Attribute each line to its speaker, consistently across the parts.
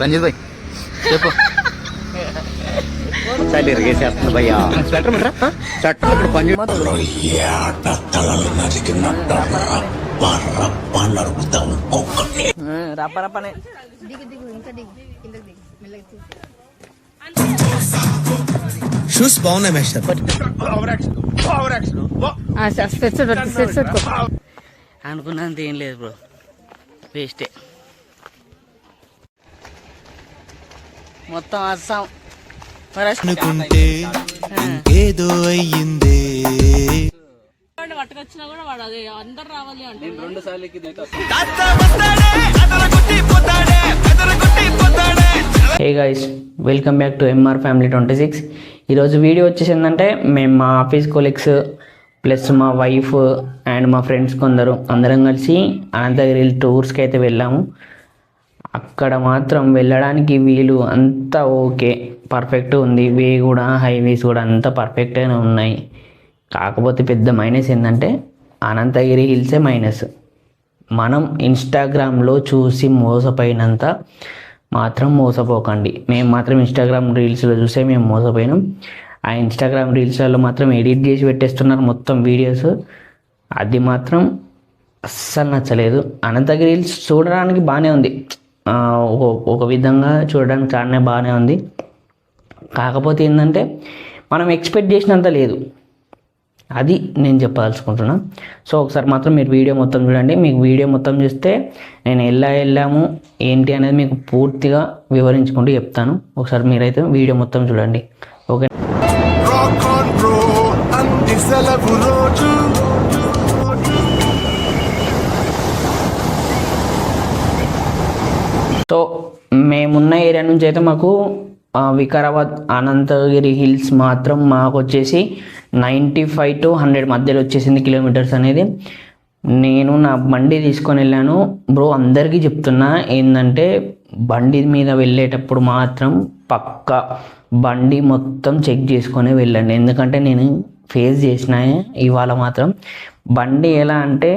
Speaker 1: రంజిత్ భాయ్. చెప్పు. చలి ఇరిగేసేస్తుంది భయ్యా. స్వెటర్ మిట్రా స్వెటర్ ఇప్పుడు పని
Speaker 2: రప్ప రప్పనే
Speaker 3: షూస్ బాగున్నాయి మేస్టర్
Speaker 2: అనుకున్నంత ఏం లేదు బ్రో. వేస్టే మొత్తం అస్సాం.
Speaker 3: అనుకుంటే ఇంకేదో అయ్యిందే.
Speaker 4: పట్టుకొచ్చినా కూడా వాడు అదే అందరు రావాలి అంటే
Speaker 2: రెండు సార్లు hey guys welcome back to MR family twenty six ఈరోజు వీడియో వచ్చేసి ఏంటంటే మేము మా ఆఫీస్ కొలీగ్స్ ప్లస్ మా వైఫ్ అండ్ మా ఫ్రెండ్స్ కొందరు అందరం కలిసి అనంతగిరి టూర్స్కి అయితే వెళ్ళాము. అక్కడ మాత్రం వెళ్ళడానికి వీలు అంతా ఓకే. పర్ఫెక్ట్ ఉంది. వే కూడా హైవేస్ కూడా అంతా పర్ఫెక్ట్గానే ఉన్నాయి. కాకపోతే పెద్ద మైనస్ ఏంటంటే అనంతగిరి హిల్సే మైనస్ మనం ఇన్స్టాగ్రామ్లో చూసి మోసపోయినంత మాత్రం మోసపోకండి. మేము మాత్రం ఇన్స్టాగ్రామ్ రీల్స్లో చూసే మేము మోసపోయినాం. ఆ ఇన్స్టాగ్రామ్ రీల్స్లలో మాత్రం ఎడిట్ చేసి పెట్టేస్తున్నారు మొత్తం వీడియోస్ అది మాత్రం అస్సలు నచ్చలేదు. అనంతగిరి రీల్స్ చూడడానికి బాగానే ఉంది. ఒక- విధంగా చూడడానికి చాలానే బాగానే ఉంది. కాకపోతే ఏంటంటే మనం ఎక్స్పెక్ట్ చేసినంత లేదు. అది నేను చెప్పదలుచుకుంటున్నా. సో ఒకసారి మాత్రం మీరు వీడియో మొత్తం చూడండి. మీకు వీడియో మొత్తం చూస్తే నేను ఎలా వెళ్ళాము ఏంటి అనేది మీకు పూర్తిగా వివరించుకుంటూ చెప్తాను. ఒకసారి మీరైతే వీడియో మొత్తం చూడండి. ఓకే. సో మేమున్న ఏరియా నుంచి అయితే మాకు వికారాబాద్ అనంతగిరి హిల్స్ మాత్రం మాకు వచ్చేసి నైంటీ ఫైవ్ టు హండ్రెడ్ మధ్యలో వచ్చేసింది కిలోమీటర్స్ అనేది. నేను నా బండి తీసుకొని వెళ్ళాను. బ్రో అందరికీ చెప్తున్నా ఏంటంటే బండి మీద వెళ్ళేటప్పుడు మాత్రం పక్క బండి మొత్తం చెక్ చేసుకొని వెళ్ళండి. ఎందుకంటే నేను ఫేస్ చేసిన ఇవాళ మాత్రం బండి ఎలా అంటే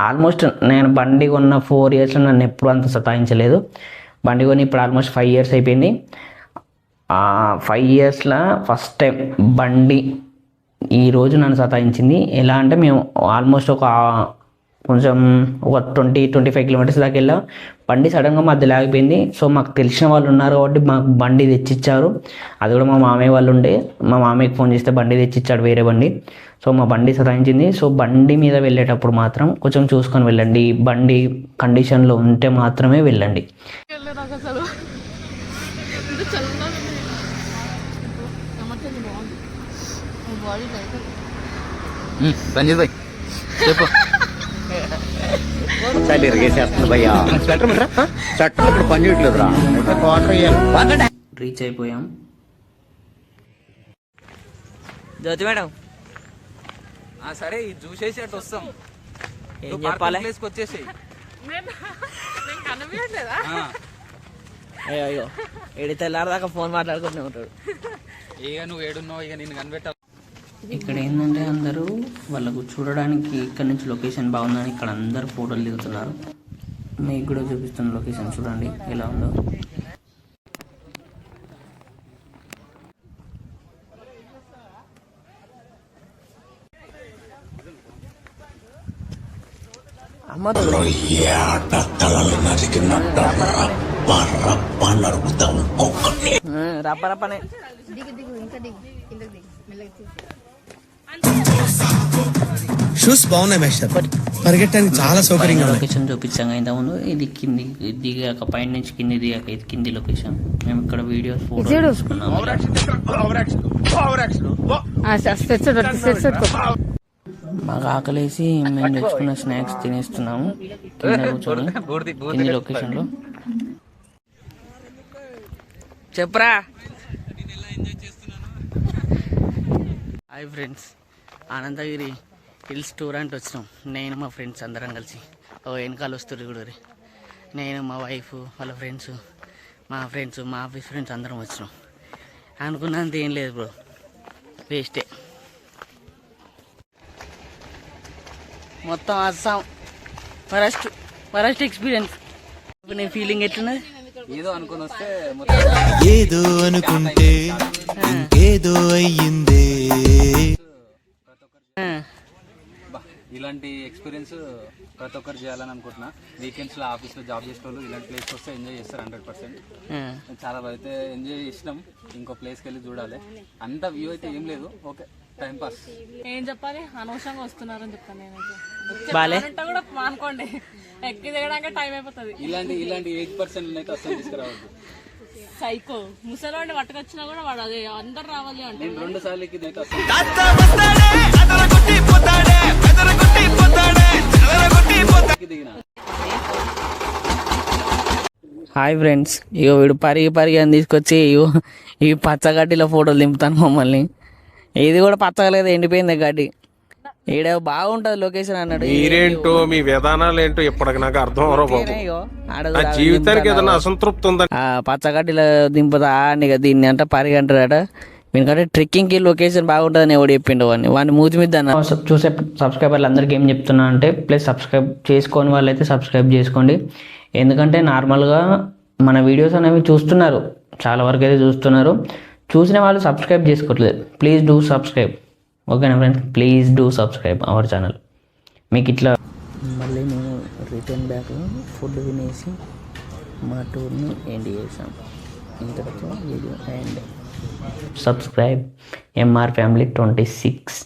Speaker 2: ఆల్మోస్ట్ నేను బండి కొన్న ఫోర్ ఇయర్స్లో నన్ను ఎప్పుడు అంత సతాయించలేదు. బండి కొని ఇప్పుడు ఆల్మోస్ట్ ఫైవ్ ఇయర్స్ అయిపోయింది. ఫైవ్ ఇయర్స్లో ఫస్ట్ టైం బండి ఈ రోజు నన్ను సతాయించింది. ఎలా అంటే మేము ఆల్మోస్ట్ ఒక కొంచెం ఒక ట్వంటీ ట్వంటీ ఫైవ్ కిలోమీటర్స్ దాకా వెళ్ళాం. బండి సడన్గా మధ్యలో ఆగిపోయింది సో మాకు తెలిసిన వాళ్ళు ఉన్నారు కాబట్టి మాకు బండి తెచ్చిచ్చారు. అది కూడా మా మామయ్య వాళ్ళు ఉండే. మా మామయ్యకి ఫోన్ చేస్తే బండి తెచ్చిచ్చాడు వేరే బండి. సో మా బండి సతాయించింది. సో బండి మీద వెళ్ళేటప్పుడు మాత్రం కొంచెం చూసుకొని వెళ్ళండి. బండి కండిషన్లో ఉంటే మాత్రమే వెళ్ళండి.
Speaker 4: ఇంత
Speaker 1: చలి ఇరిగేసేస్తుంది భయ్యా. స్వెటర్ మిట్రా స్వెటర్ ఇప్పుడు పని చేయట్లేదురా. క్వార్టర్
Speaker 2: రీచ్ అయిపోయాం. జ్యోతి మేడం.
Speaker 5: ఆ సరే ఇది చూసేసి అటు వస్తాం.
Speaker 2: ఏం చెప్పాలి?
Speaker 5: ప్లేస్కి
Speaker 4: నేను నేను కనిపించట్లేదా?
Speaker 2: అయ్యో అయ్యో. ఏడి తెల్లారదాకా ఫోన్ మాట్లాడుకుంటూనే ఉంటాడు.
Speaker 5: ఇక నువ్వు ఏడున్నావు ఇక నిన్ను కనిపెట్టాలి.
Speaker 2: ఇక్కడ ఏంటంటే అందరూ వాళ్ళకు చూడడానికి ఇక్కడ నుంచి లొకేషన్ బాగుందని ఇక్కడ అందరూ ఫోటోలు దిగుతున్నారు. మీకు కూడా చూపిస్తున్న లొకేషన్ చూడండి ఎలా ఉందో. రప్ప రప్పనే.
Speaker 6: దిగు దిగు ఇంకా దిగు కిందకి దిగు మెల్లగా
Speaker 3: షూస్ బాగున్నాయి మేస్టర్ పరిగెట్టడానికి చాలా సౌకర్యంగా
Speaker 2: లొకేషన్ చూపించాం ఇంతకుముందు ఇది కింది ఇది దిగాక పైన నుంచి కింది దిగాక ఇది కింది లొకేషన్ మేము ఇక్కడ వీడియో మాకు ఆకలేసి మేము తెచ్చుకున్న స్నాక్స్ తినేస్తున్నాము. కింద కూర్చొని కింది లొకేషన్లో చెప్పరా. Hi friends Ananthagiri hills tour అంటే వచ్చినాం. నేను మా ఫ్రెండ్స్ అందరం కలిసి. ఓ వెనకాల వస్తారు కూడా నేను మా వైఫ్ వాళ్ళ ఫ్రెండ్స్ మా ఫ్రెండ్స్ మా ఆఫీస్ ఫ్రెండ్స్ అందరం వచ్చినాం. అనుకున్నంత ఏం లేదు బ్రో వేస్టే మొత్తం అస్సాం. ఫస్ట్ ఫస్ట్ ఎక్స్పీరియన్స్ నీ ఫీలింగ్ ఎట్లున్నది?
Speaker 5: ఏదో అనుకుని వస్తే
Speaker 3: ఏదో అనుకుంటే ఇంకేదో అయ్యిందే.
Speaker 5: ఇలాంటి ఎక్స్పీరియన్స్ ప్రతి ఒక్కరు చేయాలని అనుకుంటున్నా. వీకెండ్స్లో ఆఫీస్లో జాబ్ చేసే వాళ్ళు ఇలాంటి ప్లేస్ వస్తే ఎంజాయ్ చేస్తారు హండ్రెడ్ పర్సెంట్ చాలా అయితే ఎంజాయ్ చేసినాం. ఇంకో ప్లేస్కి వెళ్ళి చూడాలి. అంత వ్యూ అయితే ఏం లేదు. ఓకే టైం పాస్
Speaker 4: ఏం చెప్పాలి? అనవసరంగా వస్తున్నారని చెప్తాను నేను
Speaker 2: బాలే.
Speaker 4: కూడా మానుకోండి. ఎక్కి దిగడానికి టైం అయిపోతుంది.
Speaker 5: ఇలాంటి ఇలాంటి ఎయిట్ పర్సెంట్ అయితే అసలు తీసుకురావద్దు.
Speaker 4: సైకో ముసలివాడిని పట్టుకొచ్చినా కూడా వాడు అదే అందరు రావాలి అంటే
Speaker 5: రెండు సార్లు ఎక్కి దిగిన
Speaker 2: హాయ్ ఫ్రెండ్స్ ఇగో వీడు పరిగి పరిగి అని తీసుకొచ్చి ఈ పచ్చగడ్డిలో ఫోటోలు దింపుతాను మమ్మల్ని. ఇది కూడా పచ్చగా లేదు ఎండిపోయింది గడ్డి. ఈడ బాగుంటుంది లొకేషన్ అన్నాడు.
Speaker 7: మీరేంటో మీ విధానాలు ఏంటో ఇప్పటికి నాకు అర్థం అవరో బాబు. నా జీవితానికి. ఏదైనా అసంతృప్తి ఉందని.
Speaker 2: ఆ పచ్చగడ్డిలో దింపుతా ఇక దీన్ని అంటే పరిగి అంటారట ఎందుకంటే ట్రెక్కింగ్కి లొకేషన్ బాగుంటుందని ఎవడు చెప్పిండు వాడిని వాడిని మూతి మీద చూసే సబ్స్క్రైబర్లు అందరికీ ఏం చెప్తున్నా అంటే ప్లస్ సబ్స్క్రైబ్ చేసుకోని వాళ్ళైతే సబ్స్క్రైబ్ చేసుకోండి. ఎందుకంటే నార్మల్గా మన వీడియోస్ అనేవి చూస్తున్నారు. చాలా వరకు అయితే చూస్తున్నారు. చూసిన వాళ్ళు సబ్స్క్రైబ్ చేసుకోవట్లేదు. Please do subscribe. ఓకేనా friends? Please do subscribe our channel. మీకు ఇట్లా మళ్ళీ మేము రిటర్న్ బ్యాక్ ఫుడ్ తినేసి మా టూర్ని ఎండ్ చేసాం. ఇంతటితో video and subscribe MR family twenty six